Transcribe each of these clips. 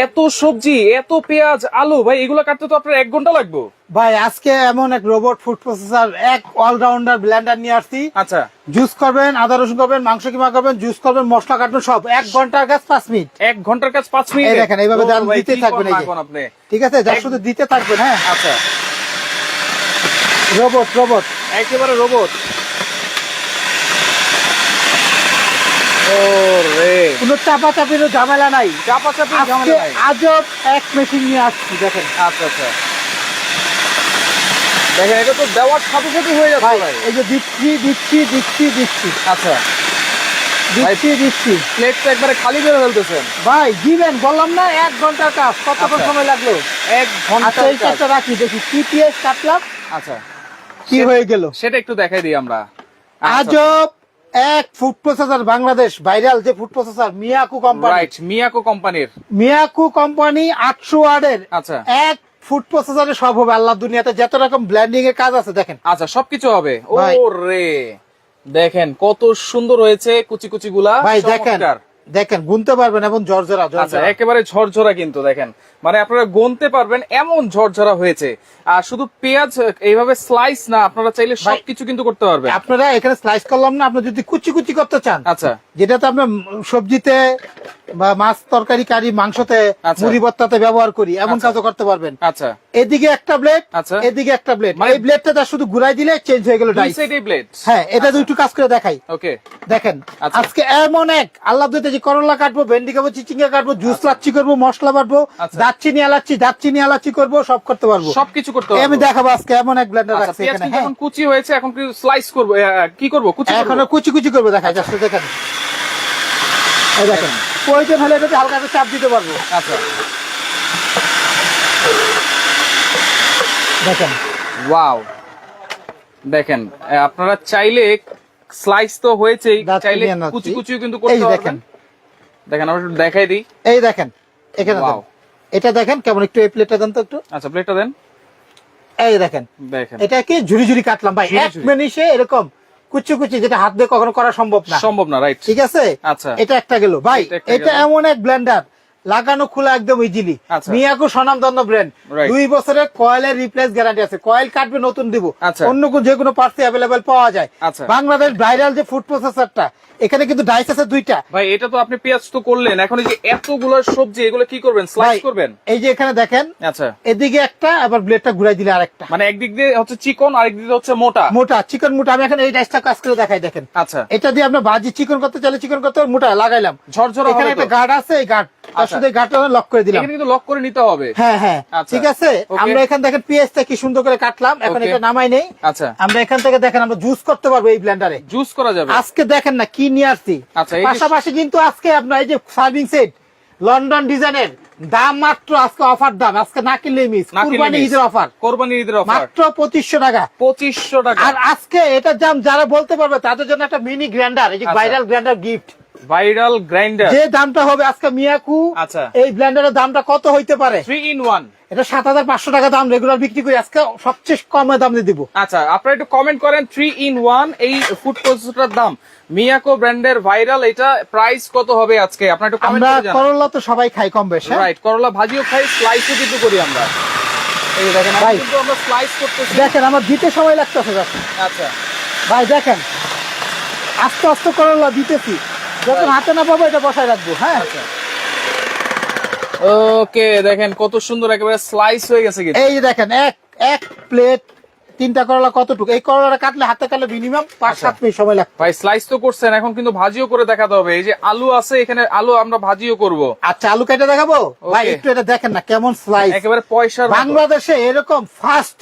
এত সবজি এত পেঁয়াজ আলু ভাই এগুলো কাটতে তো আপনার এক ঘণ্টা লাগবে। ভাই আজকে এমন এক রোবট ফুড প্রসেসর এক অলরাউন্ডার ব্লেন্ডার নিয়ে আসছি। আচ্ছা। জুস করবেন আদা রসুন করবেন মাংস কিমা করবেন জুস করবেন মশলা কাটবেন সব। এক ঘণ্টার কাজ পাঁচ মিনিট। এক ঘণ্টার কাজ পাঁচ মিনিট? দেখেন, এইভাবে দাম দিতেই থাকবেন। আপনি? ঠিক আছে যা শুধু দিতে থাকবেন হ্যাঁ। আচ্ছা। রোবট রোবট একেবারে রোবট ও রে কোনো ঝামেলা নাই। ঝামেলা আজব এক মেশিন নিয়ে আসছি দেখেন। আচ্ছা আচ্ছা। দেখেন এটা তো দেওয়ার সাথে সাথে হয়ে যাচ্ছে ভাই এই যে দিচ্ছি দিচ্ছি দিচ্ছি দিচ্ছি। আচ্ছা। দিচ্ছি দিচ্ছি। প্লেটটা একবারে খালি করে ফেলতেছেন। ভাই দিবেন বললাম না এক ঘণ্টার কাজ। কতক্ষণ আচ্ছা। সময় লাগল? এক আচ্ছা ঘণ্টা এই কাজটা রাখি দেখি কাটলাম। আচ্ছা। কি হয়ে গেল? সেটা একটু দেখাই দিই আমরা। আচ্ছা। আজব এক ফুড প্রসেসর বাংলাদেশ ভাইরাল যে food processor Miyako company right Miyako কোম্পানির মিয়াকু কোম্পানি আটশো ওয়ার্ডের। আচ্ছা। এক ফুড প্রসেসরে সব হবে আল্লাহ দুনিয়াতে যত রকম ব্ল্যান্ডিং এর কাজ আছে দেখেন। আচ্ছা সবকিছু হবে। ও রে দেখেন কত সুন্দর হয়েছে কুচি কুচি গুলা ভাই দেখেন। দেখেন গুনতে পারবেন এবং জর্জরা আচ্ছা একেবারে ঝরঝরা কিন্তু দেখেন। মানে আপনারা গুনতে পারবেন এমন ঝরঝরা হয়েছে। আর শুধু পেঁয়াজ এইভাবে স্লাইস না আপনারা চাইলে সবকিছু কিন্তু করতে পারবেন। আপনারা এখানে স্লাইস করলাম না আপনি যদি কুচি কুচি করতে চান আচ্ছা। যেটাতে আমরা সবজিতে বা মাছ তরকারি কারি মাংসতে আচ্ছা। মুড়ি ভর্তাতে ব্যবহার করি এমন আচ্ছা। কাজও করতে পারবেন। আচ্ছা। এদিকে একটা ব্লেড আচ্ছা। এদিকে একটা ব্লেড মানে- এই ব্লেডটা তার শুধু ঘুরাই দিলে চেঞ্জ হয়ে গেল ডাইস ব্লেড হ্যাঁ এটা দুটো কাজ করে দেখাই। ওকে। দেখেন আচ্ছা। আজকে এমন এক আল্লাহ দিতে যে করলা কাটবো ভেন্ডি কাটবো চিচিঙ্গা কাটবো জুস লাচ্ছি করব মশলা বাটবো আচ্ছা। দাচ্চিনি আলাচ্ছি দাচ্চিনি আলাচ্ছি করব সব করতে পারব। সবকিছু করতে আমি দেখাবো আজকে এমন এক ব্লেন্ডার আচ্ছা রাখছি এখানে হ্যাঁ। এখন কুচি হয়েছে এখন কি স্লাইস করব? কি করব? কুচি এখন কুচি কুচি করব দেখাই যাচ্ছে দেখেন এই দেখেন প্রয়োজন হলে এটাতে হালকা চাপ দিতে পারব। আচ্ছা। দেখেন। ওয়াও দেখেন আপনারা চাইলে স্লাইস তো হয়েছেই চাইলে। কুচি কুচিও কিন্তু করতে দেখেন পারবেন। দেখেন। আমরা একটু দেখাই দিই। এই দেখেন এখানে। এটা দেখেন কেমন একটু এই প্লেটটা দেন তো একটু। আচ্ছা প্লেটটা দেন। এই দেখেন দেখেন। এটাকে ঝুরি ঝুড়ি কাটলাম ভাই? এক। মিনিটে এরকম কুচি কুচি যেটা হাত দিয়ে কখনো করা সম্ভব না। সম্ভব না রাইট ঠিক আছে? আচ্ছা। এটা একটা গেল। ভাই এটা। এমন এক ব্লেন্ডার লাগানো খোলা একদম ইজিলি আচ্ছা। মিয়াকো স্বনামধন্য ব্র্যান্ড দুই বছরের কয়েলের রিপ্লেস গ্যারান্টি আছে। কয়েল কাটবে নতুন দিব। আচ্ছা। অন্য কোন যে কোনো পার্টস অ্যাভেলেবেল পাওয়া যায়। আচ্ছা। বাংলাদেশ ভাইরাল যে ফুড প্রসেসরটা এখানে কিন্তু ডাইস আছে দুইটা। ভাই এটা তো আপনি পেঁয়াজ তো করলেন। এখন এই যে এতগুলো সবজি এগুলো কি করবেন? স্লাইস করবেন? এই যে এখানে দেখেন আচ্ছা। এদিকে একটা আবার ব্লেডটা ঘুরাই দিলে আরেকটা। মানে একদিক দিয়ে হচ্ছে চিকন আরেক দিক হচ্ছে মোটা। মোটা চিকন মোটা। আমি এখন এই ডাইসটা কাজ করে দেখাই দেখেন। আচ্ছা। এটা দিয়ে আমরা ভাজি চিকন করতে চাইলে চিকন করতে মোটা লাগাইলাম। ঝরঝরা এখানে একটা গার্ড আছে এই গার্ড তার আচ্ছা। সাথে গার্ডটা লক করে দিলাম। কিন্তু লক করে নিতে হবে। হ্যাঁ হ্যাঁ। আচ্ছা। ঠিক আছে? আমরা এখান দেখেন পেঁয়াজটা কি সুন্দর করে কাটলাম। এখন এটা নামাই নেই। আচ্ছা। আমরা এখান থেকে দেখেন আমরা জুস করতে পারব এই ব্লেন্ডারে জুস করা যাবে। আজকে দেখেন না কি নিয়ে আসছি। এই যে- পাশাপাশি কিন্তু আজকে আপনার এই যে সার্ভিং সেট লন্ডন ডিজাইনের দাম মাত্র আজকে অফার দাম। আজকে না কিনলেই মিস কিনলে কুরবানি। ঈদের অফার কোরবানি ঈদের অফার মাত্র পঁচিশশো টাকা। পঁচিশশো টাকা। আর আজকে এটা দাম যারা বলতে পারবে তাদের জন্য একটা মিনি গ্র্যান্ডার এই যে। Viral grinder gift viral grinder. যে দামটা হবে আজকে মিয়াকু আচ্ছা। এই ব্লেন্ডারের দামটা কত হইতে পারে? থ্রি ইন ওয়ান এটা সাত হাজার পাঁচশো টাকা দাম রেগুলার বিক্রি করি আজকে সবচেয়ে কমে দাম দিয়ে দিব। আচ্ছা আপনারা একটু কমেন্ট করেন থ্রি ইন ওয়ান এই ফুড প্রসেসরটার দাম। মিয়াকো ব্র্যান্ডের ভাইরাল এটা প্রাইস কত হবে আজকে? আপনারা একটু কমেন্ট আমরা করলা তো সবাই খাই কম বেশ? রাইট করলা ভাজিও খাই স্লাইসও কিন্তু করি আমরা। এই দেখেন ভাই। কিন্তু আমরা স্লাইস করতেছি। দেখেন আমার দিতে সময় লাগতেছে। আচ্ছা। ভাই দেখেন। আস্তে আস্তে করলা দিতেছি। যখন হাতে না পাবো এটা বসায় রাখব হ্যাঁ? ওকে দেখেন কত সুন্দর একেবারে স্লাইস হয়ে গেছে কিন্তু। এই যে দেখেন এক এক প্লেট তিনটা করলা কতটুকু? এই করলাটা কাটলে হাতে কাটলে মিনিমাম পাঁচ আচ্ছা। সাত মিনিট সময় লাগবে। ভাই স্লাইস তো করছেন এখন কিন্তু ভাজিও করে দেখাতে হবে। এই যে আলু আছে এখানে আলু আমরা ভাজিও করব। আচ্ছা আলু কেটে দেখাবো? ভাই একটু এটা দেখেন না কেমন স্লাইস একেবারে পয়সা বাংলাদেশে এরকম ফার্স্ট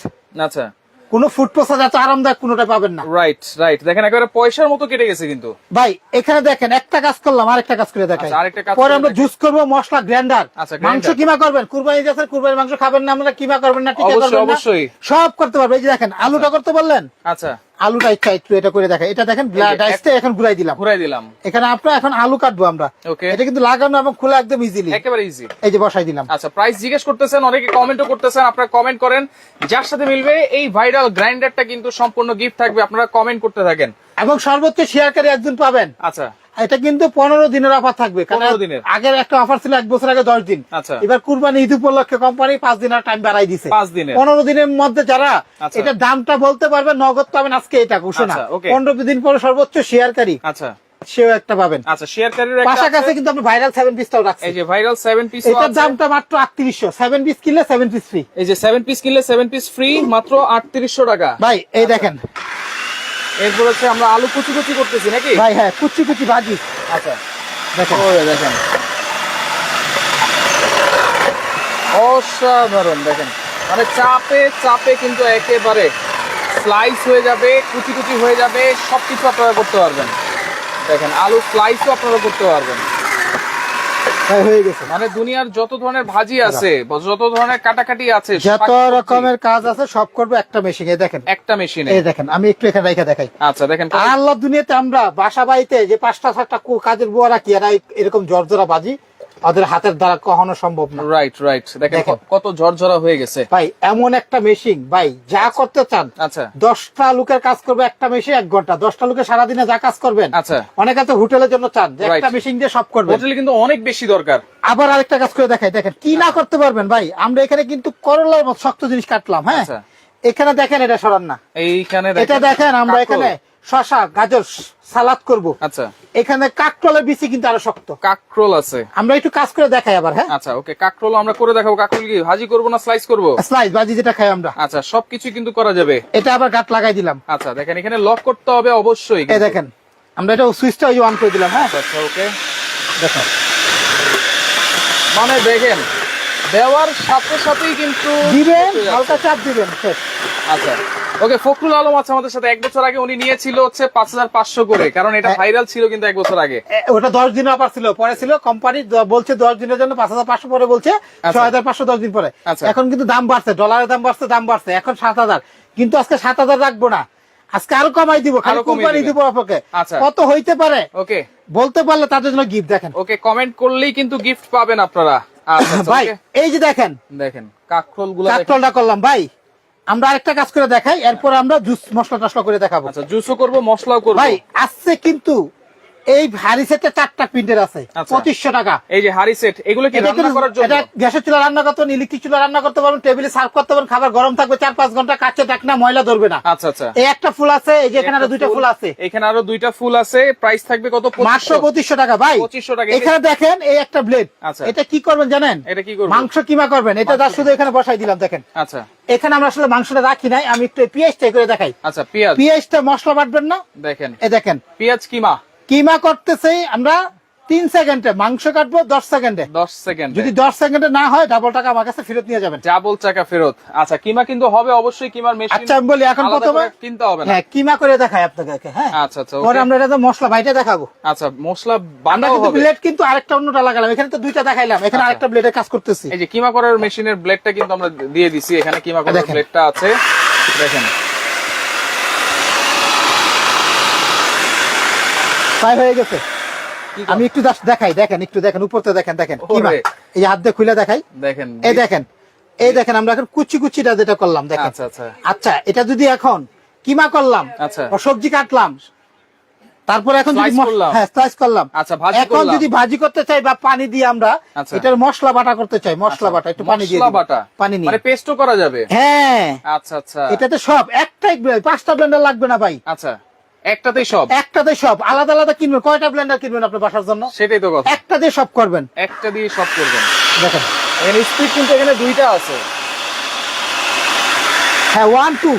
আচ্ছা। কোন ফুড প্রসাদ এত আরামদায়ক কোনোটা পাবেন না। রাইট রাইট দেখেন একেবারে পয়সার মতো কেটে গেছে কিন্তু। ভাই এখানে দেখেন একটা কাজ করলাম আরেকটা কাজ করে দেখাই। আচ্ছা, পরে আমরা জুস করব মশলা গ্রাইন্ডার আচ্ছা, মাংস কিমা করবেন? কুরবানি যাচ্ছে কুরবানি মাংস খাবেন না আমরা কিমা করবেন না টিকা অবশ্যই, করবেন না। অবশ্যই। সব করতে পারবে। এই যে দেখেন আলুটা করতে বললেন? আচ্ছা। আলুটা ইচ্ছা একটু এটা করে দেখা এটা দেখেন ডাইসটা এখন ঘুরাই দিলাম। ঘুরাই দিলাম। এখানে আপনার এখন আলু কাটবো আমরা. এটা কিন্তু লাগানো এবং খোলা একদম ইজিলি একেবারে ইজি এই যে বসাই দিলাম। আচ্ছা প্রাইস জিজ্ঞেস করতেছেন অনেকে কমেন্টও করতেছেন আপনারা কমেন্ট করেন। যার সাথে মিলবে এই ভাইরাল গ্রাইন্ডারটা কিন্তু সম্পূর্ণ গিফট থাকবে আপনারা কমেন্ট করতে থাকেন। এবং সর্বোচ্চ শেয়ারকারী একজন পাবেন। আচ্ছা। এটা কিন্তু পনেরো দিনের অফার থাকবে কারণ 15 দিনের। আগের একটা অফার ছিল এক বছর আগে দশ দিন। আচ্ছা। এবার কুরবানি ঈদ উপলক্ষে কোম্পানি পাঁচ দিনের টাইম বাড়াই দিছে। পনেরো দিনের মধ্যে যারা আচ্ছা। এটা দামটা বলতে পারবে নগদ পাবেন আজকে এটা ঘোষণা। আচ্ছা, পনেরো দিন পরে সর্বোচ্চ শেয়ারকারী আচ্ছা। সেও একটা পাবেন। আচ্ছা শেয়ারকারীর পাশাকাছি কিন্তু আপনি ভাইরাল সেভেন পিসটাও রাখছি। এই যে ভাইরাল পিস এটার দামটা মাত্র আটত্রিশশো। সেভেন পিস কিনলে সেভেন পিস ফ্রি এই যে সেভেন পিস কিনলে পিস ফ্রি মাত্র আটত্রিশশো টাকা। ভাই এই দেখেন। এরপর হচ্ছে আমরা আলু কুচি কুচি করতেছি নাকি? ভাই হ্যাঁ কুচি কুচি ভাজি। আচ্ছা। দেখেন। দেখেন। অসাধারণ দেখেন। মানে চাপে চাপে কিন্তু একেবারে স্লাইস হয়ে যাবে কুচি কুচি হয়ে যাবে সব কিছু আপনারা করতে পারবেন। দেখেন আলু স্লাইসও আপনারা করতে পারবেন। হয়ে গেছে। মানে দুনিয়ার যত ধরনের ভাজি আছে যত ধরনের কাটাকাটি আছে যত রকমের কাজ আছে সব করব একটা মেশিনে দেখেন। একটা মেশিনে এই দেখেন আমি একটু এখানে রেখে দেখাই। আচ্ছা দেখেন আল্লাহ দুনিয়াতে আমরা বাসা বাড়িতে যে পাঁচটা সাতটা কাজের বুয়া রাখি এরা এরকম জর্জরা বাজি ওদের হাতের দ্বারা কখনো সম্ভব না। রাইট রাইট দেখেন। কত ঝরঝরা হয়ে গেছে। ভাই এমন একটা মেশিন ভাই যা করতে চান। আচ্ছা। দশটা লোকের কাজ করবে একটা মেশিন এক ঘণ্টা। দশটা লোকের সারাদিনে যা কাজ করবেন আচ্ছা। অনেকে তো হোটেলের জন্য চান যে একটা মেশিন দিয়ে সব করবে হোটেলে কিন্তু অনেক বেশি দরকার। আবার আরেকটা কাজ করে দেখাই। দেখেন কি না করতে পারবেন ভাই? আমরা এখানে কিন্তু করলার মতো শক্ত জিনিস কাটলাম হ্যাঁ? আচ্ছা। এখানে দেখেন এটা সরান না। এইখানে এটা দেখেন। আমরা এখানে শশা গাজর সালাদ করব। আচ্ছা। এখানে কাকরোলের বিচি কিন্তু আরও শক্ত। কাকরোল আছে। আমরা একটু কাজ করে দেখাই আবার হ্যাঁ? আচ্ছা ওকে কাকরোল আমরা করে দেখাবো। কাকরোল কি? ভাজি করব না স্লাইস করব? স্লাইস ভাজি যেটা খাই আমরা। আচ্ছা সবকিছু কিন্তু করা যাবে। এটা আবার গাট লাগাই দিলাম। আচ্ছা দেখেন এখানে লক করতে হবে অবশ্যই। এই দেখেন আমরা এটা সুইচটা অন করে দিলাম হ্যাঁ? আচ্ছা ওকে। দেখেন মানে দেখেন দেওয়ার সাথে সাথেই কিন্তু দিবেন হালকা চাপ দিবেন। আচ্ছা। ওকে ফখরুল আলম আছে আমাদের সাথে। এক বছর আগে উনি নিয়েছিল হচ্ছে পাঁচ হাজার পাঁচশো করে কারণ এটা হ্যাঁ। ভাইরাল ছিল কিন্তু এক বছর আগে। ওটা দশ দিন অফার ছিল পরে ছিল। কোম্পানি বলছে দশ দিনের জন্য পাঁচ হাজার পাঁচশো পরে বলছে ছয় হাজার পাঁচশো দশ দিন পরে। আচ্ছা। এখন কিন্তু দাম বাড়ছে ডলারের দাম বাড়ছে দাম বাড়ছে। এখন সাত হাজার। কিন্তু আজকে সাত হাজার রাখব না। আজকে আরও কমাই দিব আরও কোম্পানি দিব আপনাকে আচ্ছা। কত হইতে পারে? ওকে। বলতে পারলে তাদের জন্য গিফট দেখেন। ওকে কমেন্ট করলেই কিন্তু গিফট পাবেন আপনারা। আচ্ছা, আচ্ছা, ভাই এই যে দেখেন। দেখেন কাকরোলগুলো করলাম ভাই। আমরা আরেকটা কাজ করে দেখাই এরপর আমরা জুস মশলা টসলা করে দেখাবো। আচ্ছা জুসও করব মশলাও করব। ভাই আসছে কিন্তু এই ভারী সেটে চারটা প্রিন্টের আছে আচ্ছা। পঁচিশশো টাকা। এই যে হাড়ি সেট এগুলো কি রান্না করার জন্য? এটা গ্যাসের চুলা রান্না করতে পারবেন ইলেকট্রিক চুলা রান্না করতে পারবেন টেবিলে সার্ভ করতে পারবেন খাবার গরম থাকবে চার পাঁচ ঘণ্টা কাছে ডাকনা ময়লা ধরবে না। আচ্ছা আচ্ছা। এই একটা ফুল আছে এই যে এখানে আরও দুইটা ফুল আছে। এখানে আরও দুইটা ফুল আছে প্রাইস থাকবে কত? মাত্র পঁচিশশো টাকা ভাই। 2500 টাকা। এখানে দেখেন এই একটা ব্লেড আচ্ছা। এটা কি করবেন জানেন? এটা কি করব? মাংস কিমা করবেন? এটা যা শুধু এখানে বসাই দিলাম দেখেন। আচ্ছা। এখানে আমরা আসলে মাংসটা রাখি নাই আমি একটু পিএইচটা করে দেখাই। আচ্ছা পেঁয়াজ। পিএইচটা মশলা বাটবেন না? দেখেন। এ দেখেন। পেঁয়াজ কিমা। কিমা করতেছে আমরা তিন সেকেন্ডে মাংস কাটবো দশ সেকেন্ডে। দশ সেকেন্ড। যদি দশ সেকেন্ডে না হয় ডাবল টাকা আমার কাছে ফেরত নিয়ে যাবেন। ডাবল চাকা ফেরত। আচ্ছা কিমা কিন্তু হবে অবশ্যই কিমার মেশিন আচ্ছা আমি বলি এখন প্রথমে কিনতে হবে না। হ্যাঁ কিমা করে দেখাই আপনাকে হ্যাঁ? আচ্ছা আচ্ছা পরে আমরা এটা তো মশলা ভাইটা দেখাবো। আচ্ছা মশলা বানাও কিন্তু হবে। ব্লেড কিন্তু আরেকটা অন্যটা লাগালাম। এখানে তো দুইটা দেখাইলাম। এখানে আচ্ছা। আরেকটা ব্লেডের কাজ করতেছি। এই যে কিমা করার মেশিনের ব্লেডটা কিন্তু আমরা দিয়ে দিছি। এখানে কিমা করার। ব্লেডটা আছে। দেখেন। প্রায় হয়ে গেছে। আমি একটু দেখাই দেখেন একটু দেখেন দেখেন দেখেন এই হাত দিয়ে খুলে দেখাই। দেখেন এই দেখেন এই দেখেন আমরা এখন কুচি কুচিটা যেটা করলাম দেখেন। আচ্ছা আচ্ছা। আচ্ছা এটা যদি এখন কিমা করলাম আচ্ছা। সবজি কাটলাম তারপরে এখন যদি। হ্যাঁ স্লাইস করলাম। ভাজি এখন যদি ভাজি করতে চাই বা পানি দিয়ে আমরা। এটার মশলা বাটা করতে চাই মশলা বাটা একটু পানি দিয়ে বাটা? পানি নিয়ে। মানে পেস্টও করা যাবে? হ্যাঁ। আচ্ছা আচ্ছা। এটাতে সব একটাই পাঁচটা ব্লেন্ডার লাগবে না ভাই। আচ্ছা। একটাতেই সব। একটাতে সব। আলাদা আলাদা কিনবেন। কয়টা ব্লেন্ডার কিনবেন আপনার বাসার জন্য? সেটাই তো কথা। একটাতে সব করবেন। একটা দিয়ে সব করবেন। দেখেন। এখানে স্পিড কিন্তু এখানে দুইটা আছে। হ্যাঁ ওয়ান টু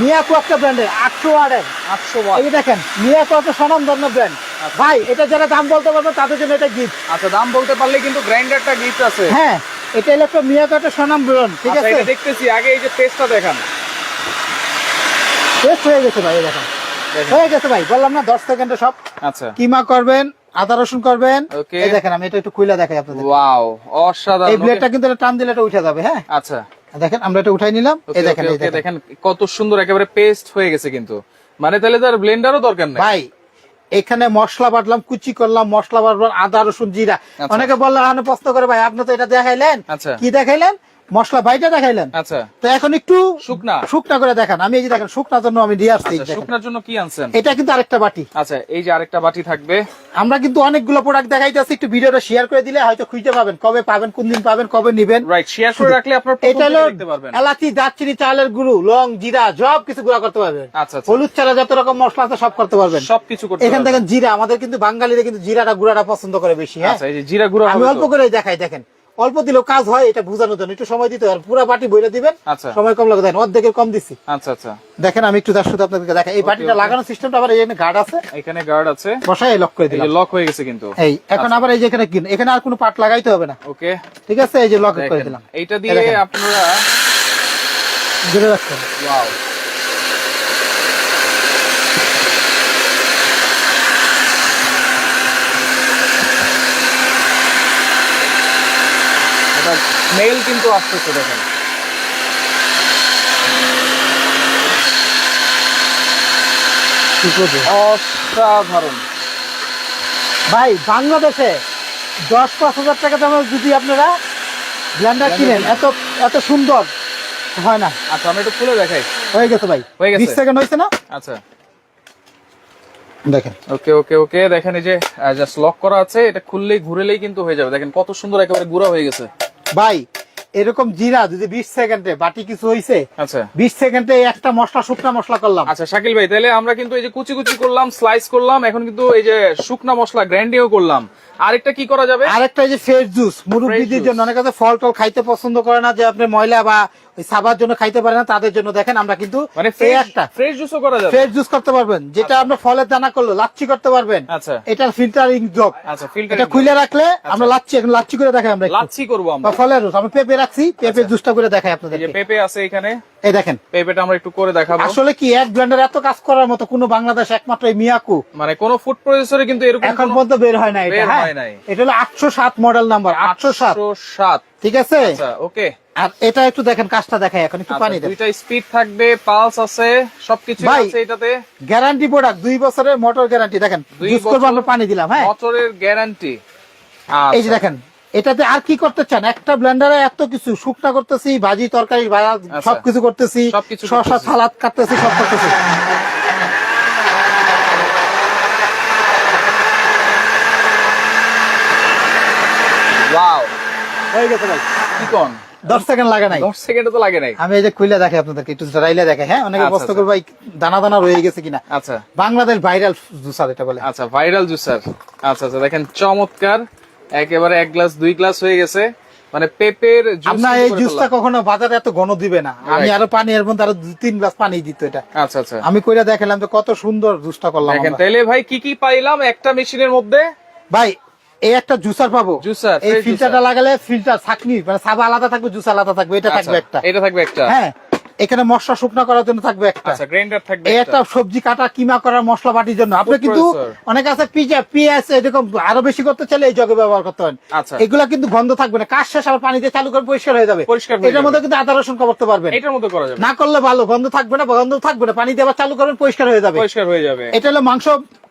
মিয়াকো একটা ব্র্যান্ডের আটশো ওয়ার্ডের আটশো ওয়াট। এই দেখেন মিয়াকো একটা স্বনাম ধন্য ব্র্যান্ড ভাই এটা যারা দাম বলতে পারবে তাদের জন্য এটা গিফট আচ্ছা দাম বলতে পারলে কিন্তু গ্রাইন্ডারটা গিফট আছে। হ্যাঁ এটা হলো একটা মিয়াকো একটা স্বনাম ব্র্যান্ড ঠিক আচ্ছা, আছে? দেখতেছি। আগে এই যে পেস্টটা দেখান। টেস্ট হয়ে গেছে ভাই দেখেন। হয়ে গেছে ভাই বললাম না দশ সেকেন্ডে সব। আচ্ছা। কিমা করবেন আদা রসুন করবেন। এই দেখেন আমি এটা একটু দেখাই আপনাদের। ওয়াও এই ব্লেডটা কিন্তু এটা টান দিলে এটা উঠে যাবে হ্যাঁ? আচ্ছা। দেখেন আমরা এটা উঠাই নিলাম। এই দেখেন এই দেখেন। কত সুন্দর একেবারে পেস্ট হয়ে গেছে কিন্তু। মানে তাহলে তো আর ব্লেন্ডারও দরকার নেই। ভাই এখানে মশলা বাটলাম কুচি করলাম মশলা বাটলাম আদা রসুন জিরা। আচ্ছা। অনেকে বললাম প্রশ্ন করে ভাই আপনি তো এটা দেখাইলেন। আচ্ছা। কি দেখাইলেন? মশলা বাইটা দেখাইলেন। আচ্ছা। তো এখন একটু শুকনা? শুকনা করে দেখান। আমি এই যে দেখেন শুকনার জন্য আমি দিয়ে আসছি। আচ্ছা শুকনার জন্য কি আনছেন? এটা কিন্তু আরেকটা বাটি। আচ্ছা এই যে আরেকটা বাটি থাকবে। আমরা কিন্তু অনেকগুলো প্রোডাক্ট দেখাইতেছি। একটু ভিডিওটা শেয়ার করে দিলে হয়তো খুঁজে পাবেন কবে পাবেন কোন দিন পাবেন কবে নিবেন। রাইট শেয়ার করে রাখলে আপনার এটা হলো দেখতে পারবেন। এলাচি দারচিনি চালের গুঁড়ো লং জিরা সব কিছু গুঁড়া করতে পারবেন। আচ্ছা আচ্ছা। হলুদ ছাড়া যত রকম মশলা আছে সব করতে পারবেন। সবকিছু করতে এখান। দেখেন জিরা আমাদের কিন্তু বাঙালিরা কিন্তু জিরাটা গুঁড়াটা পছন্দ করে বেশি হ্যাঁ? আচ্ছা এই যে জিরা গুঁড়া আমি অল্প করে দেখাই দেখেন। অল্প দিলেও কাজ হয় এটা বোঝানোর জন্য। একটু সময় দিতে আর পুরো বাটি বইলে দিবেন আচ্ছা। সময় কম লাগে দেন অর্ধেকের কম দিচ্ছি আচ্ছা আচ্ছা। দেখেন আমি একটু দর্শক আপনাদেরকে দেখাই। এই বাটিটা লাগানোর সিস্টেমটা আবার এখানে গার্ড আছে। এখানে গার্ড আছে। বসাই লক করে দিলাম। লক হয়ে গেছে কিন্তু। এই এখন আবার এই যে এখানে কিন এখানে আর কোনো পার্ট লাগাইতে হবে না। ওকে। ঠিক আছে? এই যে লক করে দিলাম। এইটা দিয়ে দেখেন। আপনারা ধরে রাখছেন ওয়াও স্মেল কিন্তু আসতেছে দেখেন। কি করবে? অসাধারণ। ভাই বাংলাদেশে দশ পাঁচ হাজার টাকা দামের যদি আপনারা ব্লেন্ডার কিনেন এত এত সুন্দর হয় না। আচ্ছা আমরা একটু খুলে দেখাই। হয়ে গেছে ভাই। হয়ে গেছে। বিশ সেকেন্ড হয়েছে না? আচ্ছা। দেখেন। ওকে ওকে ওকে দেখেন এই যে জাস্ট লক করা আছে এটা খুললেই ঘুরেলেই কিন্তু হয়ে যাবে। দেখেন কত সুন্দর একেবারে গুঁড়া হয়ে গেছে। ভাই এরকম জিরা যদি বিশ সেকেন্ডে বাটি কিছু হয়েছে আচ্ছা। বিশ সেকেন্ডে একটা মশলা শুকনা মশলা করলাম। আচ্ছা শাকিল ভাই তাহলে আমরা কিন্তু এই যে কুচি কুচি করলাম স্লাইস করলাম এখন কিন্তু এই যে শুকনা মশলা গ্রাইন্ডিংও করলাম। আরেকটা কি করা যাবে? আরেকটা যে ফ্রেশ জুস মুরব্বীদের জন্য অনেক আছে ফল টল খাইতে পছন্দ করে না যে আপনি ময়লা বা ওই সাবার জন্য খাইতে পারে না তাদের জন্য দেখেন আমরা কিন্তু মানে একটা। ফ্রেশ জুসও করা যাবে? ফ্রেশ জুস করতে পারবেন। যেটা আপনার ফলের দানা করল লাচ্ছি করতে পারবেন। আচ্ছা। এটার ফিল্টারিং জব আচ্ছা ফিল্টার এটা খুলে রাখলে আমরা লাচ্ছি এখন লাচ্ছি করে দেখাই আমরা লাচ্ছি করব আমরা। ফলের রস আমি পেঁপে রাখছি পেঁপে জুসটা করে দেখাই এই আপনাদের যে পেঁপে আছে এখানে। এই দেখেন। পেঁপেটা আমরা একটু করে দেখাবো। আসলে কি এক ব্লেন্ডার এত কাজ করার মতো কোনো বাংলাদেশ একমাত্র এই মিয়াকু। মানে কোন ফুড প্রসেসরে কিন্তু এরকম এখন পর্যন্ত বের হয় না এটা হয় নাই। এটা হলো আটশো সাত মডেল নাম্বার 807 ঠিক আছে? আচ্ছা ওকে। আর এটা একটু দেখেন কাজটা দেখাই এখন একটু পানি দেন। দুইটা স্পিড থাকবে পালস আছে সবকিছু আছে এটাতে। গ্যারান্টি প্রোডাক্ট দুই বছরের মোটর গ্যারান্টি দেখেন ইউজ করব আমরা পানি দিলাম হ্যাঁ? মোটরের গ্যারান্টি এই যে দেখেন এটাতে আর কি করতে চান? একটা ব্লেন্ডারে এত কিছু শুকনা করতেছি ভাজি তরকারি ভাজা আচ্ছা। সবকিছু করতেছি সবকিছু শসা সালাদ কাটতেছি সব করতেছি ওয়াও হয়ে গেছে ভাই। কি কোন? দশ সেকেন্ড লাগে নাই। 10 সেকেন্ডে তো লাগে নাই। আমি এই যে খুলে দেখাই আপনাদেরকে একটু রাইলে দেখাই হ্যাঁ? অনেকে আচ্ছা, প্রশ্ন আচ্ছা। করবে ভাই দানা দানা রয়ে গেছে কিনা? আচ্ছা। বাংলাদেশ ভাইরাল জুসার এটা বলে। আচ্ছা ভাইরাল জুসার। আচ্ছা আচ্ছা দেখেন চমৎকার। একেবারে এক গ্লাস দুই গ্লাস হয়ে গেছে। মানে পেপের জুস আপনার এই জুসটা কখনো বাজারে এত ঘন দিবে না। আমি আরও পানি এর মধ্যে আরও দুই তিন গ্লাস পানি দিত এটা। আচ্ছা আচ্ছা। আমি কইরা দেখালাম যে কত সুন্দর জুসটা করলাম দেখেন তাইলে ভাই কি কি পাইলাম একটা মেশিনের মধ্যে? ভাই এই একটা জুসার পাবো। Juicer, এই ফিল্টারটা লাগালে ফিল্টার ছাকনি মানে সাবা আলাদা থাকবে জুস আলাদা থাকবে এটা থাকবে আচ্ছা, একটা। এটা থাকবে একটা। হ্যাঁ এখানে মশলা শুকনা করার জন্য থাকবে একটা। আচ্ছা গ্রাইন্ডার থাকবে এই একটা সবজি কাটা কিমা করার মশলা বাটির জন্য। আপনি কিন্তু অনেক আছে পিজা পিঁয়াজ এরকম আরও বেশি করতে চাইলে এই জগে ব্যবহার করতে পারেন। আচ্ছা। এগুলা কিন্তু গন্ধ থাকবে না। কাজ শেষ আবার পানি দিয়ে চালু করে পরিষ্কার হয়ে যাবে। পরিষ্কার এটার। মধ্যে কিন্তু আদা রসুন করতে পারবেন। এটার মধ্যে করা যাবে। না করলে ভালো গন্ধ থাকবে না গন্ধ থাকবে না পানি দিয়ে আবার চালু করবেন পরিষ্কার হয়ে যাবে। পরিষ্কার হয়ে যাবে। এটা হলো মাংস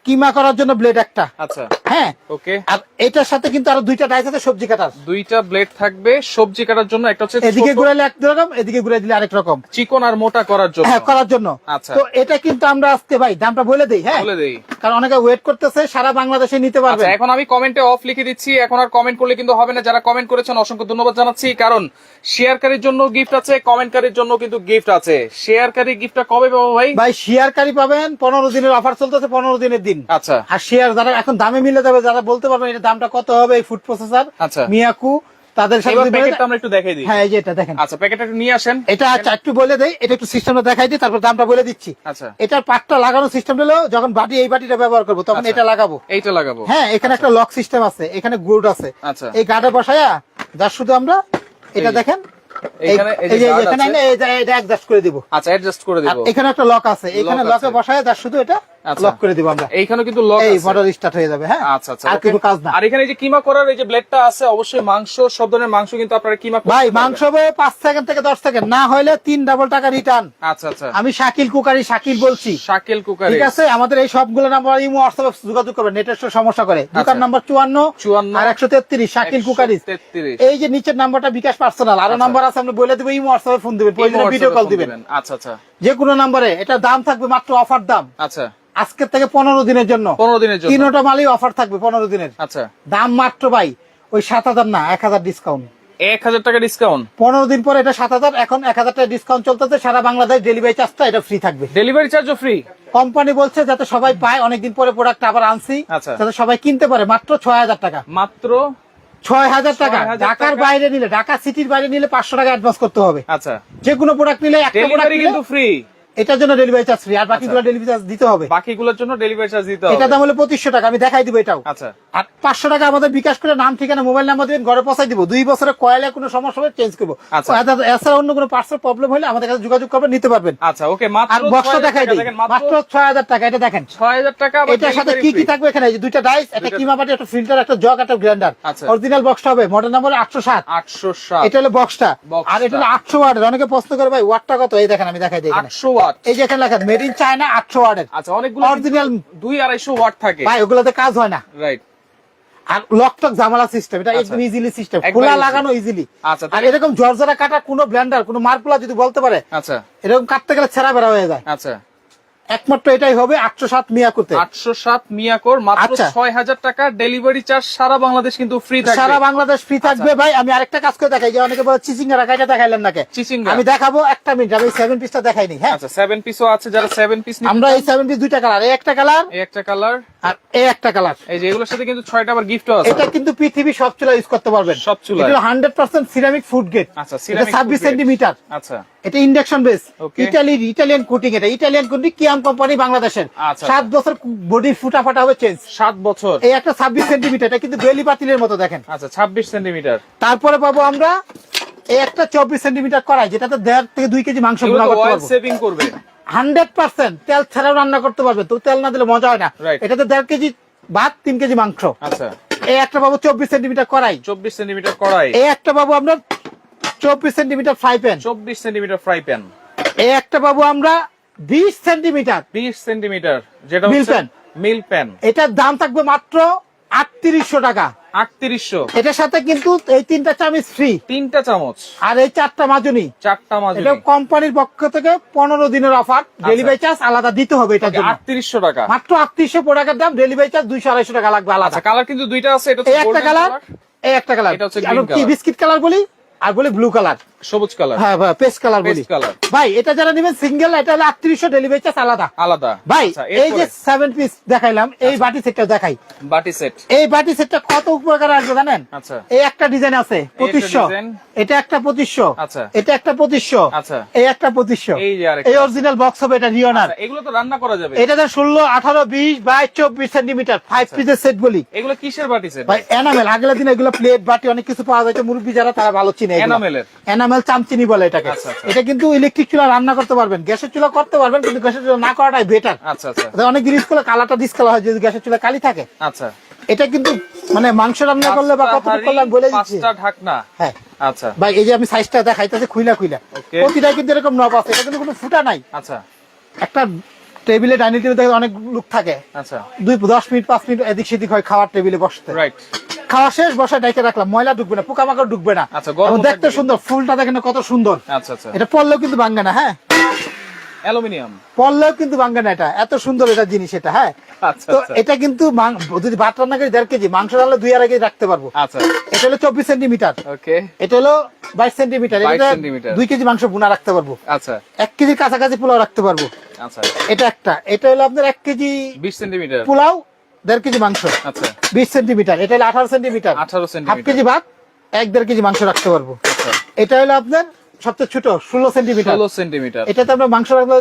কিমা করার জন্য ব্লেড একটা। আচ্ছা। হ্যাঁ। ওকে আর এটার সাথে কিন্তু আরও দুইটা ডাইস আছে সবজি কাটার। দুইটা ব্লেড থাকবে সবজি কাটার জন্য একটা হচ্ছে এদিকে ঘুরাইলে এক রকম এদিকে ঘুরাই দিলে আরেক রকম। চিকন আর মোটা করার জন্য। হ্যাঁ করার জন্য। আচ্ছা। তো এটা কিন্তু আমরা আজকে ভাই দামটা বলে দেই হ্যাঁ? বলে দেই। কারণ অনেকে ওয়েট করতেছে সারা বাংলাদেশে নিতে পারবে। আচ্ছা এখন আমি কমেন্টে অফ লিখে দিচ্ছি এখন আর কমেন্ট করলে কিন্তু হবে না। যারা কমেন্ট করেছেন অসংখ্য ধন্যবাদ জানাচ্ছি কারণ শেয়ারকারীর জন্য গিফট আছে কমেন্টকারীর জন্য কিন্তু গিফট আছে। শেয়ারকারী গিফটটা কবে পাবো ভাই? ভাই শেয়ারকারী পাবেন পনেরো দিনের অফার চলতেছে পনেরো দিনের দিন। আচ্ছা। আর শেয়ার যারা এখন দামে মিলে যাবে যারা বলতে পারবেন এটা দামটা কত হবে এই ফুড প্রসেসর আচ্ছা। মিয়াকু তাদের সাথে প্যাকেটটা আমরা একটু দেখাই দিই। হ্যাঁ এই যে এটা দেখেন। আচ্ছা প্যাকেটটা নিয়ে আসেন। এটা আচ্ছা একটু বলে দেই এটা একটু সিস্টেমটা দেখাই দিই তারপর দামটা বলে দিচ্ছি। আচ্ছা। এটার পাটটা লাগানোর সিস্টেম হলো যখন বাটি এই বাটিটা ব্যবহার করব তখন আচ্ছা। এটা লাগাবো। এইটা লাগাবো। হ্যাঁ এখানে একটা লক সিস্টেম আছে এখানে গুড আছে। আচ্ছা। এই গার্ডে বসায়া যার শুধু আমরা এটা দেখেন এই- এই যে এই যে guard এখানে আছে। এনে এই যে- এটা অ্যাডজাস্ট করে দিব। আচ্ছা অ্যাডজাস্ট করে আর এখানে একটা লক আছে। এখানে লকে বসায় যার শুধু এটা আচ্ছা। লক করে দিব আমরা। এইখানে কিন্তু লক এই মোটর স্টার্ট হয়ে যাবে হ্যাঁ? আচ্ছা আচ্ছা। আর okay. কাজ না। আর এখানে যে কিমা করার এই যে ব্লেডটা আছে অবশ্যই মাংস সব ধরনের মাংস কিন্তু আপনারা কিমা ভাই মাংস হবে সেকেন্ড থেকে দশ সেকেন্ড না হলে ডাবল টাকা রিটার্ন আচ্ছা আচ্ছা। আমি শাকিল কুকারি শাকিল বলছি। শাকিল কুকারি। ঠিক আছে? আমাদের এই সবগুলো নাম্বার ইমো হোয়াটসঅ্যাপে যোগাযোগ করবেন নেটের সমস্যা করে। দোকান নাম্বার চুয়ান্ন 54 আর একশো তেত্রিশ শাকিল কুকারিজ 133 এই যে নিচের নাম্বারটা বিকাশ পার্সোনাল আরও আচ্ছা। নাম্বার আছে আপনি বলে দেবো ইমো হোয়াটসঅ্যাপে ফোন দিবেন প্রয়োজনে ভিডিও কল দিবেন। আচ্ছা আচ্ছা। যে কোনো নাম্বারে এটা দাম থাকবে মাত্র অফার দাম। আচ্ছা। আজকের থেকে পনেরো দিনের জন্য। পনেরো দিনের জন্য। তিনোটা মালই অফার থাকবে পনেরো দিনের। আচ্ছা। দাম মাত্র ভাই ওই সাত হাজার না এক হাজার ডিসকাউন্ট এক হাজার টাকা ডিসকাউন্ট পনেরো দিন পরে এটা সাত হাজার এখন এক হাজার টাকা ডিসকাউন্ট চলতেছে সারা বাংলাদেশ ডেলিভারি চার্জটা এটা ফ্রি থাকবে। ডেলিভারি চার্জও ফ্রি কোম্পানি বলছে যাতে সবাই পায় অনেকদিন পরে প্রোডাক্ট আবার আনছি আচ্ছা। যাতে সবাই কিনতে পারে মাত্র ছয় হাজার টাকা। মাত্র ছয় হাজার টাকা। 6,000 ঢাকার বাইরে নিলে ঢাকা সিটির বাইরে নিলে পাঁচশো টাকা অ্যাডভান্স করতে হবে। আচ্ছা। যে কোনো প্রোডাক্ট নিলে একটা প্রোডাক্ট কিন্তু ফ্রি এটার জন্য ডেলিভারি চার্জ ফ্রি আর বাকিগুলো ডেলিভারি চার্জ দিতে হবে। বাকিগুলোর জন্য ডেলিভারি চার্জ দিতে হবে। এটা দাম হলো পঁচিশশো টাকা আমি দেখাই দিব এটাও। আচ্ছা। আর পাঁচশো টাকা আমাদের বিকাশ করে নাম ঠিকানা মোবাইল নাম্বার দিবেন ঘরে পৌঁছাই দিব। দুই বছরের কয়েলে কোনো সমস্যা হলে চেঞ্জ করব। আচ্ছা। এছাড়া- এছাড়া অন্য কোনো পার্সেল প্রবলেম হলে আমাদের কাছে যোগাযোগ করবেন নিতে পারবেন। আচ্ছা ওকে মাত্র আর বক্সটা 6,000 দেখাই দিই। মাত্র মাত্র ছয় হাজার টাকা এটা দেখেন। ছয় হাজার টাকা আবার এটার সাথে কি কি থাকবে এখানে? এই যে দুইটা ডাইস একটা কিমা বাটি একটা ফিল্টার একটা জগ একটা গ্রাইন্ডার আচ্ছা। অরিজিনাল বক্সটা হবে মডেল নাম্বার আটশো সাত আটশো সাত এটা হলো বক্সটা। আর এটা হলো আটশো ওয়ার্ডের অনেকে প্রশ্ন করে ভাই ওয়াটটা কত? এই দেখেন আমি দেখাই দিই এখানে। আটশো ওয়াট? এই যে এখানে লেখা মেড ইন চায়না আটশো ওয়ার্ডের আচ্ছা অনেকগুলো অরিজিনাল দুই আড়াইশো ওয়াট থাকে। ভাই ওগুলোতে কাজ হয় না। রাইট আর লক টক জামালা সিস্টেম এটা আচ্ছা। একদম ইজিলি সিস্টেম একবার খোলা লাগানো ইজিলি আচ্ছা আর এরকম জর্জরা কাটা কোনো ব্লেন্ডার কোনো মার্কুলা যদি বলতে পারে আচ্ছা। এরকম কাটতে গেলে ছেঁড়া বেড়া হয়ে যায়। আচ্ছা। একমাত্র এটাই হবে আটশো সাত মিয়া করতে আটশো সাত মিয়াকোর মাত্র আচ্ছা। ছয় হাজার টাকা ডেলিভারি চার্জ সারা বাংলাদেশ কিন্তু ফ্রি সারা বাংলাদেশ ফ্রি থাকবে ভাই আমি আরেকটা কাজ করে দেখাই যে অনেকে বলে চিচিঙ্গা রাখা এটা দেখাইলেন নাকি? চিচিঙ্গা। আমি দেখাবো একটা মিনিট আমি সেভেন পিসটা দেখাইনি হ্যাঁ? আচ্ছা সেভেন পিসও আছে যারা সেভেন পিস আমরা এই সেভেন পিস দুইটা কালার এই একটা কালার এই একটা কালার আর এই একটা কালার এই যে এগুলোর সাথে কিন্তু ছয়টা আবার গিফটও আছে। এটা কিন্তু পৃথিবী সব চুলা ইউজ করতে পারবেন। সব চুলায়। এটা hundred percent ceramic food grade আচ্ছা, এটা ছাব্বিশ সেন্টিমিটার আচ্ছা। এটা induction base. Italy Italian coating এটা ইটালিয়ান কুটিং কিয়াম কোম্পানি বাংলাদেশের। আচ্ছা, সাত বছর বডির ফুটা ফাটা হবে চেঞ্জ সাত বছর। এই একটা ছাব্বিশ সেন্টিমিটার এটা কিন্তু বেলি পাতিলের মতো দেখেন। আচ্ছা ছাব্বিশ সেন্টিমিটার তারপরে পাবো আমরা এই একটা চব্বিশ সেন্টিমিটার করাই যেটাতে দেড় থেকে দুই কেজি মাংস সেভিং করবে। হান্ড্রেড পার্সেন্ট তেল ছাড়াও রান্না করতে পারবে। তো তেল না দিলে মজা হয় না. এটাতে দেড় কেজি ভাত তিন কেজি মাংস। আচ্ছা। এই একটা পাবো চব্বিশ সেন্টিমিটার করাই চব্বিশ সেন্টিমিটার কড়াই। এই একটা পাবো আমরা চব্বিশ সেন্টিমিটার ফ্রাই প্যান চব্বিশ সেন্টিমিটার ফ্রাই প্যান এই একটা পাবো আমরা বিশ সেন্টিমিটার। বিশ সেন্টিমিটার যেটা হচ্ছে মিল প্যান। এটার দাম থাকবে মাত্র আটত্রিশশো টাকা। আটত্রিশশো। এটার সাথে কিন্তু এই তিনটা চামিচ ফ্রি তিনটা চামচ। আর এই চারটা মাজুনি। চারটা মাঝে এটা কোম্পানির পক্ষ থেকে পনেরো দিনের অফার। ডেলিভারি চার্জ আলাদা দিতে হবে এটার জন্য। আটত্রিশশো টাকা। মাত্র আটত্রিশশো টাকার দাম ডেলিভারি চার্জ দুইশো আড়াইশো টাকা লাগবে আলাদা। আচ্ছা কালার কিন্তু দুইটা আছে এটা একটা কালার এই একটা কালার এটা হচ্ছে কি বিস্কিট কালার বলি? আর বলি ব্লু কালার সবুজ কালার। হ্যাঁ পেস্ট কালার বলি। ভাই এটা যারা নেবেন সিঙ্গেল এটা হলো আটত্রিশশো ডেলিভারি চার্জ আলাদা। আলাদা। ভাই আচ্ছা, এই যে সেভেন পিস দেখাইলাম এই বাটি সেটটা দেখাই। বাটি সেট এই বাটি সেটটা কত উপকার আসবে জানেন? আচ্ছা। এই একটা ডিজাইন আছে পঁচিশশো। এটা একটা পঁচিশশো। আচ্ছা। এটা একটা পঁচিশশো। আচ্ছা। এই একটা পঁচিশশো। এই যে আরেকটা। এই অরিজিনাল বক্স হবে এটা রিওনার আচ্ছা, এগুলো তো রান্না করা যাবে। ষোলো আঠারো বিশ বাইশ চব্বিশ সেন্টিমিটার ফাইভ আচ্ছা। পিসের সেট বলি। এগুলো কিসের বাটি সেট ভাই এনামেল আগের দিন এগুলো প্লেট বাটি অনেক কিছু পাওয়া যাচ্ছে মুরব্বী যারা তারা ভালো চিনে এনামেলের? এনামেল চামচিনি বলে এটাকে। আচ্ছা, আচ্ছা। এটা কিন্তু ইলেকট্রিক চুলা রান্না করতে পারবেন। গ্যাসের চুলা করতে পারবেন কিন্তু গ্যাসের চুলা না করাটাই বেটার আচ্ছা আচ্ছা। অনেক জিনিস করলে কালারটা ডিসকালার হয় যদি গ্যাসের চুলা কালি থাকে। আচ্ছা। এটা কিন্তু মানে মাংস রান্না করলে বা কত করলে বলে দিচ্ছি। পাঁচটা ঢাকনা। হ্যাঁ। আচ্ছা। ভাই এই যে আমি সাইজটা দেখাইতেছি খুইলা খুইলা। প্রতিটা কিন্তু এরকম নব আছে এটা কিন্তু কোনো ফুটা নাই। আচ্ছা। একটা টেবিলে ডাইনিং টেবিল অনেক লোক থাকে। আচ্ছা। দুই দশ মিনিট পাঁচ মিনিট এদিক সেদিক হয় খাওয়ার টেবিলে বসতে। রাইট খাওয়া শেষ বসে ডাইকে রাখলাম। ময়লা ঢুকবে না পোকামাকড় ঢুকবে না। আচ্ছা, দেখতে সুন্দর ফুলটা দেখেন কত সুন্দর। আচ্ছা আচ্ছা। এটা পড়লেও কিন্তু ভাঙ্গে না হ্যাঁ? অ্যালুমিনিয়াম। পড়লেও কিন্তু ভাঙ্গে না এটা। এত সুন্দর এটা জিনিস এটা হ্যাঁ? আচ্ছা তো আচ্ছা। এটা কিন্তু যদি ভাত রান্না করি দেড় কেজি মাংস রান্না দুই আড়াই কেজি রাখতে পারব। আচ্ছা। এটা হলো চব্বিশ সেন্টিমিটার। ওকে। এটা হলো বাইশ সেন্টিমিটার। এটা দুই কেজি মাংস বুনা রাখতে পারব। আচ্ছা। এক কেজির কাছাকাছি পোলাও রাখতে পারব। আচ্ছা। এটা একটা। এটা হলো আপনার এক কেজি বিশ সেন্টিমিটার। পোলাও দেড় কেজি মাংস। আচ্ছা। বিশ সেন্টিমিটার। এটা হলো আঠারো সেন্টিমিটার। 18 half centimetre. কেজি ভাত এক দেড় কেজি মাংস রাখতে পারব। আচ্ছা। এটা হলো আপনার সবচেয়ে ছোট ষোলো সেন্টিমিটার। ষোলো সেন্টিমিটার। এটাতে আমরা মাংস রাখলে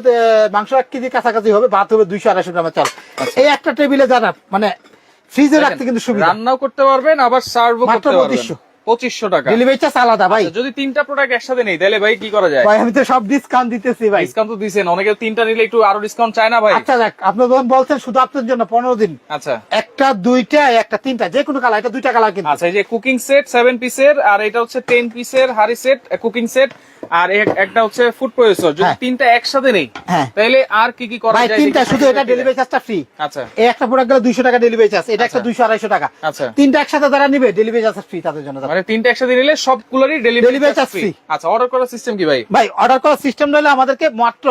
মাংস এক কেজি কাছাকাছি হবে ভাত হবে দুইশো আড়াইশো গ্রামের চাল। আচ্ছা। এই একটা টেবিলে যারা মানে ফ্রিজে রাখতে কিন্তু সুবিধা। রান্নাও করতে পারবেন আবার সার্ভও করতে পারবেন। 2500 পঁচিশশো টাকা। ডেলিভারি চার্জ আলাদা ভাই। আচ্ছা, যদি তিনটা প্রোডাক্ট একসাথে নেই তাহলে ভাই কি করা যায়? ভাই আমি তো সব ডিসকাউন্ট দিতেছি ভাই। ডিসকাউন্ট তো দিছেন অনেকে তিনটা নিলে একটু আরও ডিসকাউন্ট চায় না ভাই? আচ্ছা দেখ আপনি যখন বলছেন শুধু আপনার জন্য পনেরো দিন। আচ্ছা। একটা দুইটা একটা তিনটা যে কোনো কালার এটা দুইটা কালার কিন্তু। আচ্ছা এই যে কুকিং সেট সেভেন পিসের আর এটা হচ্ছে টেন পিসের হারি সেট কুকিং সেট আর একটা হচ্ছে ফুড প্রসেসর যদি হ্যাঁ। তিনটা একসাথে নেই হ্যাঁ। তাহলে আর কি কি করা যায়? তিনটা শুধু এটা ডেলিভারি চার্জটা ফ্রি আচ্ছা। এই একটা প্রোডাক্ট গেলে টাকা ডেলিভারি চার্জ এটা একটা আচ্ছা। দুইশো আড়াইশো টাকা। আচ্ছা। তিনটা একসাথে যারা নিবে ডেলিভারি চার্জ ফ্রি তাদের জন্য। মানে তিনটা একসাথে নিলে সবগুলোরই ডেলিভারি চার্জ ফ্রি আচ্ছা অর্ডার করার সিস্টেম কি ভাই? ভাই অর্ডার করার সিস্টেম রইলে আমাদেরকে মাত্র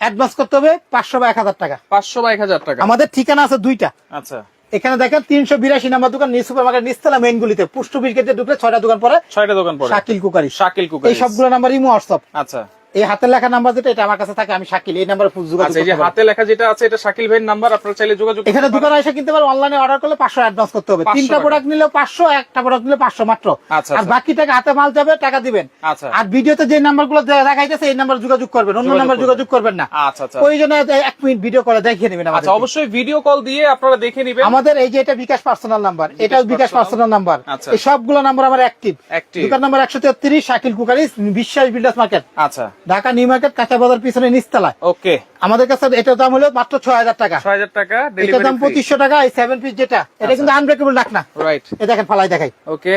অ্যাডভান্স করতে হবে পাঁচশো বা এক হাজার টাকা। পাঁচশো বা এক হাজার টাকা। আমাদের ঠিকানা আছে দুইটা। আচ্ছা। এখানে দেখেন তিনশো বিরাশি নাম্বার দোকান new super market Nistala main গুলিতে। পুষ্ট বিস্কেটে ঢুকলে ছয়টা দোকান পরে ছয়টা দোকান পরে শাকিল কুকারি। শাকিল কুকারি। এই সবগুলো নাম্বার ইমো হোয়াটসঅ্যাপ আচ্ছা। এই হাতের লেখা নাম্বার যেটা এটা আমার কাছে থাকে আমি শাকিল এই নাম্বারে যোগাযোগ আচ্ছা এই যে হাতে লেখা যেটা আছে এটা শাকিল ভাইয়ের নাম্বার আপনারা চাইলে যোগাযোগ করতে এখানে। দোকানে এসে কিনতে পারো অনলাইনে অর্ডার করলে পাঁচশো অ্যাডভান্স করতে হবে। তিনটা প্রোডাক্ট নিলে পাঁচশো একটা প্রোডাক্ট নিলে পাঁচশো মাত্র। আচ্ছা, আর আচ্ছা। বাকি টাকা হাতে মাল যাবে টাকা দিবেন। আচ্ছা। আর ভিডিওতে যে নাম্বারগুলো দেখাইতেছে এই নাম্বার যোগাযোগ করবেন অন্য নাম্বার যোগাযোগ করবেন না। আচ্ছা আচ্ছা। ওই জন্য এক মিনিট ভিডিও করে দেখিয়ে নেবেন আচ্ছা অবশ্যই ভিডিও কল দিয়ে আপনারা দেখে নেবেন। আমাদের এই যে এটা বিকাশ পার্সোনাল নাম্বার এটাও বিকাশ পার্সোনাল নাম্বার। এই সবগুলো নাম্বার আমার অ্যাক্টিভ। দোকান নাম্বার একশো তেত্রিশ Shakil cookery Biswas builders market আচ্ছা। ঢাকা নিউ মার্কেট কাঁচা বাজার পিছনে নিচতলায়। ওকে। আমাদের কাছে এটার দাম হলো মাত্র ছয় হাজার টাকা। ছয় হাজার টাকা এটার দাম পঁচিশশো টাকা এই সেভেন পিস যেটা এটা কিন্তু আনব্রেকেবল ডাক না। রাইট এ দেখেন ফালাই দেখাই। ওকে।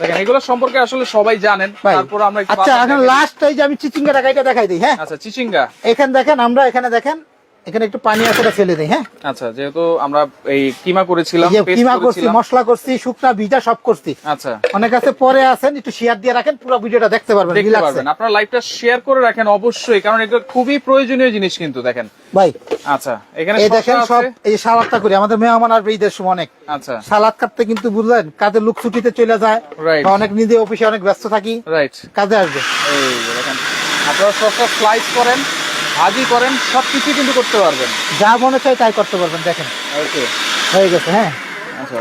দেখেন এগুলো সম্পর্কে আসলে সবাই জানেন। তারপর আমরা আচ্ছা এখন লাস্ট এই যে আমি চিচিঙ্গা টাকা এটা দেখাই দিই হ্যাঁ? আচ্ছা চিচিঙ্গা। এখানে দেখেন আমরা এখানে দেখেন এখানে একটু পানি আছে ওটা ফেলে দিই হ্যাঁ? আচ্ছা যেহেতু আমরা এই কিমা করেছিলাম এই যে কিমা করছি মশলা করছি শুকনা ভিজা সব করছি। আচ্ছা। অনেক আছে পরে আছেন একটু শেয়ার দিয়ে রাখেন পুরো ভিডিওটা দেখতে পারবেন দেখতে পারবেন। আপনারা লাইভটা শেয়ার করে রাখেন অবশ্যই কারণ এটা খুবই প্রয়োজনীয় জিনিস কিন্তু দেখেন। ভাই আচ্ছা এখানে এই দেখেন সব এই সালাদটা করি আমাদের মেহমান আসবে ঈদের সময় অনেক। আচ্ছা। সালাদ কাটতে কিন্তু বুঝলেন কাজের লোক ছুটিতে চলে যায়. বা অনেক নিজে অফিসে অনেক ব্যস্ত থাকি রাইট কাজে আসবে। এই দেখেন আপনারা শসা স্লাইস করেন ভাজি করেন সব সবকিছু কিন্তু করতে পারবেন। যা মনে চাই তাই করতে পারবেন দেখেন। ওকে। হয়ে গেছে হ্যাঁ? আচ্ছা।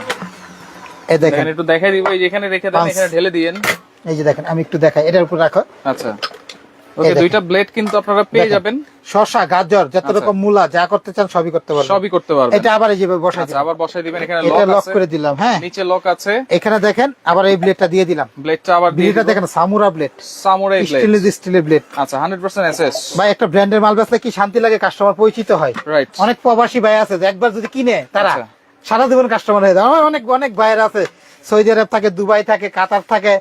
এই দেখেন। দেখেন একটু দেখাই দিব এই যেখানে রেখে দেন এখানে ঢেলে দিয়েন। এই যে দেখেন আমি একটু দেখাই এটার উপর রাখো। আচ্ছা। ওকে দুইটা ব্লেড কিন্তু আপনারা পেয়ে যাবেন। শশা গাজর যত আচ্ছা। রকম মূলা যা করতে চান সবই করতে পারবেন। সবই করতে পারবেন। এটা আবার এই যে বসাই আচ্ছা আবার বসাই দিবেন। এখানে লক লক করে দিলাম হ্যাঁ। নিচে লক আছে। এখানে দেখেন আবার এই ব্লেডটা দিয়ে দিলাম। ব্লেডটা আবার ব্লেডটা দেখেন সামুরা ব্লেড সামুরাই ব্লেড স্টিলের ব্লেড আচ্ছা 100% এসএস ভাই একটা ব্র্যান্ডের মাল বেচলে কি শান্তি লাগে? কাস্টমার পরিচিত হয়। রাইট অনেক প্রবাসী ভাই আছে একবার যদি কিনে তারা আচ্ছা। সারা জীবন কাস্টমার হয়ে যায়। অনেক অনেক ভাইয়ের আছে। সৌদি আরব থাকে দুবাই থাকে কাতার থাকে।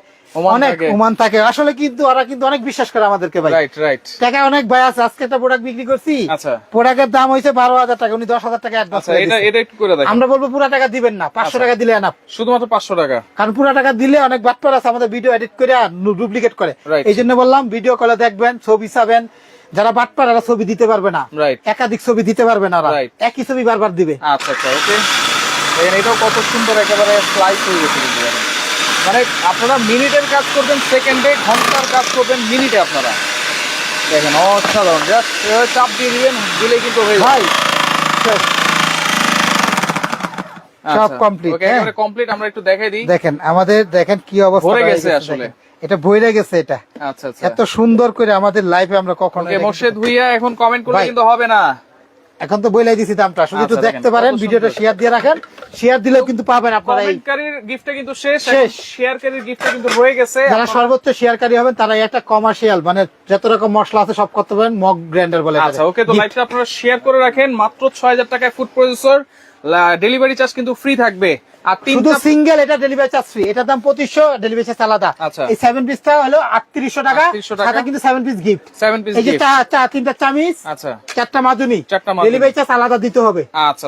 অনেক ওমান থাকে। আসলে কিন্তু ওরা কিন্তু অনেক বিশ্বাস করে আমাদেরকে ভাই। রাইট রাইট টাকা অনেক ভাই আছে আজকে একটা প্রোডাক্ট বিক্রি করছি। আচ্ছা। প্রোডাক্টের দাম হয়েছে বারো হাজার টাকা উনি দশ হাজার টাকা অ্যাডভান্স আচ্ছা এটা এটা একটু করে দেখেন। আমরা বলব পুরো টাকা দিবেন না পাঁচশো আচ্ছা। টাকা দিলে না শুধুমাত্র 500 টাকা। কারণ পুরো টাকা দিলে অনেক বাটপার আছে আমাদের ভিডিও এডিট করে ডুপ্লিকেট করে। এই জন্য বললাম ভিডিও কলে দেখবেন ছবি চাবেন। যারা বাটপার এরা ছবি দিতে পারবে না। একাধিক ছবি দিতে পারবে না একই ছবি বারবার দিবে। আচ্ছা আচ্ছা ওকে এটাও কত সুন্দর একেবারে স্লাইস হয়ে গেছে। মানে আপনারা মিনিটের কাজ করবেন সেকেন্ডে ঘণ্টার কাজ করবেন মিনিটে আপনারা। দেখেন অসাধারণ। জাস্ট চাপ দিয়ে দিবেন দিলেই কিন্তু হয়ে ভাই সব complete, হ্যাঁ। একেবারে কমপ্লিট আমরা একটু দেখাই দিই। দেখেন আমাদের দেখেন কি অবস্থা হয়ে গেছে আসলে। এটা বইরে গেছে এটা। আচ্ছা আচ্ছা। এত সুন্দর করে আমাদের লাইফে আমরা কখনো মোর্শেদ ভুইয়া এখন কমেন্ট করলে কিন্তু হবে না। এখন তো বইলাই দিছি দামটা। শুধু একটু আচ্ছা, দেখতে পারেন ভিডিওটা শেয়ার দিয়ে রাখেন। শেয়ার দিলেও কিন্তু পাবেন আপনারা এই কমেন্টকারীর গিফটটা কিন্তু শেষ। শেষ। শেয়ারকারীর গিফটটা কিন্তু রয়ে গেছে। যারা সর্বোচ্চ শেয়ারকারী হবেন তারা একটা কমার্শিয়াল মানে যত রকম মশলা আছে সব করতে পারেন মগ গ্রাইন্ডার বলে আচ্ছা ওকে তো লাইভটা আপনারা শেয়ার করে রাখেন। মাত্র ছয় হাজার টাকায় ফুড প্রসেসর ডেলিভারি চার্জ কিন্তু ফ্রি থাকবে। শুধু সিঙ্গেল এটা ডেলিভারি চার্জ ফ্রি এটার দাম পঁচিশশো ডেলিভারি চার্জ আলাদা। আচ্ছা। এই সেভেন পিসটা হলো আটত্রিশশো টাকা। টাকা। কিন্তু seven piece gift seven piece এই যে চা চা তিনটা চামিচ আচ্ছা। চারটা মাদুনি চারটা ডেলিভারি চার্জ আলাদা দিতে হবে। আচ্ছা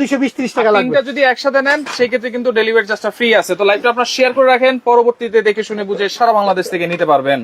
দুইশো বিশ ত্রিশ টাকা লাগবে। তিনটা যদি একসাথে নেন সেই ক্ষেত্রে কিন্তু ডেলিভারি চার্জটা ফ্রি আছে। তো লাইভটা আপনারা শেয়ার করে রাখেন। পরবর্তীতে দেখে শুনে বুঝে সারা বাংলাদেশ থেকে নিতে পারবেন।